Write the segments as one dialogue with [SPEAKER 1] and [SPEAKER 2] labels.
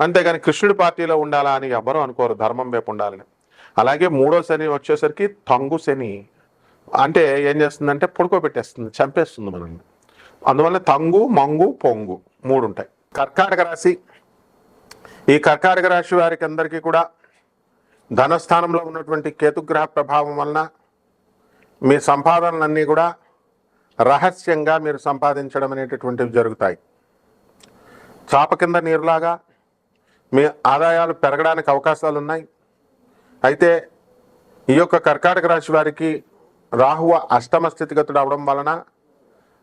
[SPEAKER 1] అంతేగాని కృష్ణుడి పార్టీలో ఉండాలా అని ఎవ్వరూ అనుకోరు ధర్మం వైపు ఉండాలని. అలాగే మూడో శని వచ్చేసరికి తంగు శని. అంటే ఏం చేస్తుందంటే పడుకోబెట్టేస్తుంది చంపేస్తుంది మనల్ని. అందువల్ల తంగు మంగు పొంగు మూడు ఉంటాయి కర్కాటక రాశి. ఈ కర్కాటక రాశి వారికి అందరికీ కూడా ధనస్థానంలో ఉన్నటువంటి కేతుగ్రహ ప్రభావం వలన మీ సంపాదనలన్నీ కూడా రహస్యంగా మీరు సంపాదించడం అనేటటువంటివి జరుగుతాయి. చాప కింద నీరులాగా మీ ఆదాయాలు పెరగడానికి అవకాశాలు ఉన్నాయి అయితే ఈ యొక్క కర్కాటక రాశి వారికి రాహువ అష్టమ స్థితిగతుడు అవడం వలన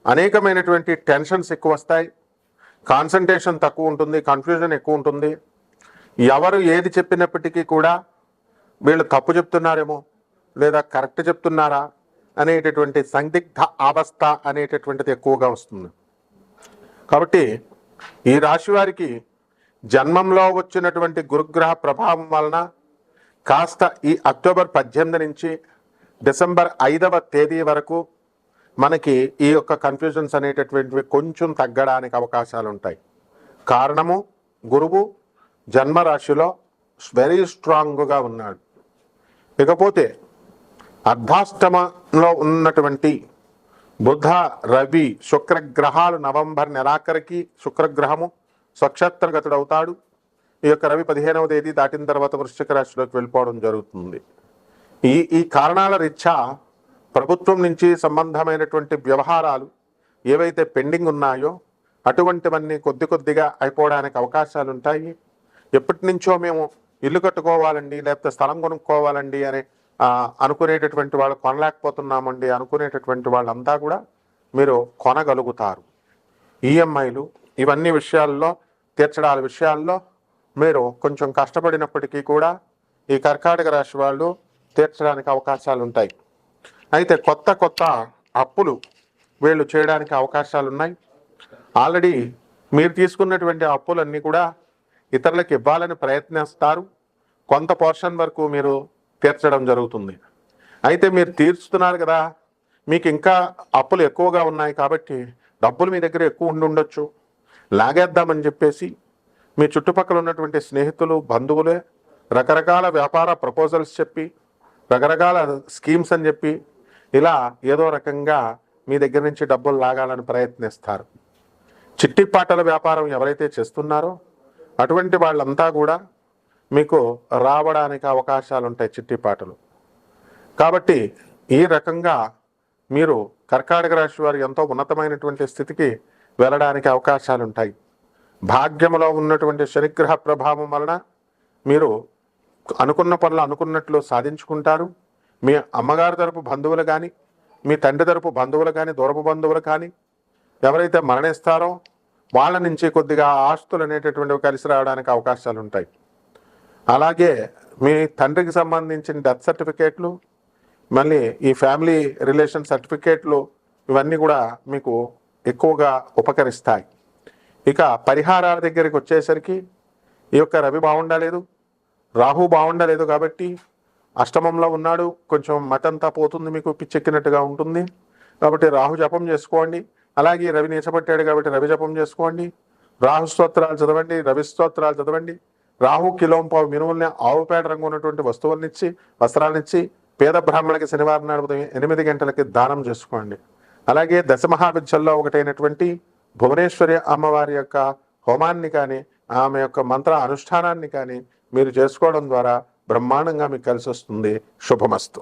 [SPEAKER 1] అనేకమైనటువంటి టెన్షన్స్ ఎక్కువ వస్తాయి. కాన్సన్ట్రేషన్ తక్కువ ఉంటుంది కన్ఫ్యూజన్ ఎక్కువ ఉంటుంది. ఎవరు ఏది చెప్పినప్పటికీ కూడా వీళ్ళు తప్పు చెప్తున్నారేమో లేదా కరెక్ట్ చెప్తున్నారా అనేటటువంటి సందిగ్ధ అవస్థ అనేటటువంటిది ఎక్కువగా వస్తుంది. కాబట్టి ఈ రాశి వారికి జన్మంలో వచ్చినటువంటి గురుగ్రహ ప్రభావం వలన కాస్త ఈ అక్టోబర్ పద్దెనిమిది నుంచి డిసెంబర్ ఐదవ తేదీ వరకు మనకి ఈ యొక్క కన్ఫ్యూజన్స్ అనేటటువంటివి కొంచెం తగ్గడానికి అవకాశాలు ఉంటాయి. కారణము గురువు జన్మరాశిలో వెరీ స్ట్రాంగ్గా ఉన్నాడు. ఇకపోతే అర్ధాష్టమంలో ఉన్నటువంటి బుధ రవి శుక్రగ్రహాలు నవంబర్ నెలాఖరికి శుక్రగ్రహము స్వక్షేత్రగతుడవుతాడు. ఈ యొక్క రవి పదిహేనవ తేదీ దాటిన తర్వాత వృశ్చిక రాశిలోకి వెళ్ళిపోవడం జరుగుతుంది. ఈ ఈ కారణాల రీత్యా ప్రభుత్వం నుంచి సంబంధమైనటువంటి వ్యవహారాలు ఏవైతే పెండింగ్ ఉన్నాయో అటువంటివన్నీ కొద్ది కొద్దిగా అయిపోవడానికి అవకాశాలు ఉంటాయి ఎప్పటి నుంచో మేము ఇల్లు కట్టుకోవాలండి లేకపోతే స్థలం కొనుక్కోవాలండి అని అనుకునేటటువంటి వాళ్ళు కొనలేకపోతున్నామండి అనుకునేటటువంటి వాళ్ళంతా కూడా మీరు కొనగలుగుతారు. ఈఎంఐలు ఇవన్నీ విషయాల్లో తీర్చడాల విషయాల్లో మీరు కొంచెం కష్టపడినప్పటికీ కూడా ఈ కర్కాటక రాశి వాళ్ళు తీర్చడానికి అవకాశాలు ఉంటాయి. అయితే కొత్త కొత్త అప్పులు వీళ్ళు చేయడానికి అవకాశాలు ఉన్నాయి. ఆల్రెడీ మీరు తీసుకున్నటువంటి అప్పులన్నీ కూడా ఇతరులకు ఇవ్వాలని ప్రయత్నిస్తారు. కొంత పోర్షన్ వరకు మీరు తీర్చడం జరుగుతుంది. అయితే మీరు తీర్చుతున్నారు కదా మీకు ఇంకా అప్పులు ఎక్కువగా ఉన్నాయి కాబట్టి డబ్బులు మీ దగ్గర ఎక్కువ ఉండి ఉండొచ్చు. లాగేద్దామని చెప్పేసి మీ చుట్టుపక్కల ఉన్నటువంటి స్నేహితులు బంధువులే రకరకాల వ్యాపార ప్రపోజల్స్ చెప్పి రకరకాల స్కీమ్స్ అని చెప్పి ఇలా ఏదో రకంగా మీ దగ్గర నుంచి డబ్బులు లాగాలని ప్రయత్నిస్తారు. చిట్టిపాటల వ్యాపారం ఎవరైతే చేస్తున్నారో అటువంటి వాళ్ళంతా కూడా మీకు రావడానికి అవకాశాలు ఉంటాయి చిట్టిపాటలు కాబట్టి ఈ రకంగా మీరు కర్కాటక రాశి వారు ఎంతో ఉన్నతమైనటువంటి స్థితికి వెళ్ళడానికి అవకాశాలు ఉంటాయి భాగ్యములో ఉన్నటువంటి శనిగ్రహ ప్రభావం వలన మీరు అనుకున్న పనులు అనుకున్నట్లు సాధించుకుంటారు. మీ అమ్మగారి తరపు బంధువులు కానీ మీ తండ్రి తరపు బంధువులు కానీ దూరపు బంధువులు కానీ ఎవరైతే మరణిస్తారో వాళ్ళ నుంచి కొద్దిగా ఆస్తులు అనేటటువంటివి కలిసి రావడానికి అవకాశాలు ఉంటాయి అలాగే మీ తండ్రికి సంబంధించిన డెత్ సర్టిఫికేట్లు మళ్ళీ ఈ ఫ్యామిలీ రిలేషన్ సర్టిఫికేట్లు ఇవన్నీ కూడా మీకు ఎక్కువగా ఉపకరిస్తాయి. ఇక పరిహారాల దగ్గరికి వచ్చేసరికి ఈ యొక్క రవి బాగుండలేదు. రాహు బాగుండలేదు కాబట్టి అష్టమంలో ఉన్నాడు. కొంచెం మతంతా పోతుంది మీకు పిచ్చెక్కినట్టుగా ఉంటుంది. కాబట్టి రాహు జపం చేసుకోండి. అలాగే రవి నీచబట్టాడు కాబట్టి రవి జపం చేసుకోండి. రాహు స్తోత్రాలు చదవండి రవి స్తోత్రాలు చదవండి. రాహు కిలోంపావు మినువుల్ని ఆవుపేట రంగు ఉన్నటువంటి వస్తువులనిచ్చి వస్త్రాలనిచ్చి పేద బ్రాహ్మణులకి శనివారం నాడు ఉదయం ఎనిమిది గంటలకి దానం చేసుకోండి. అలాగే దశమహావిద్యల్లో ఒకటైనటువంటి భువనేశ్వరి అమ్మవారి యొక్క హోమాన్ని కానీ ఆమె యొక్క మంత్ర అనుష్ఠానాన్ని కానీ మీరు చేసుకోవడం ద్వారా బ్రహ్మాండంగా మీకు కలిసి వస్తుంది శుభమస్తు.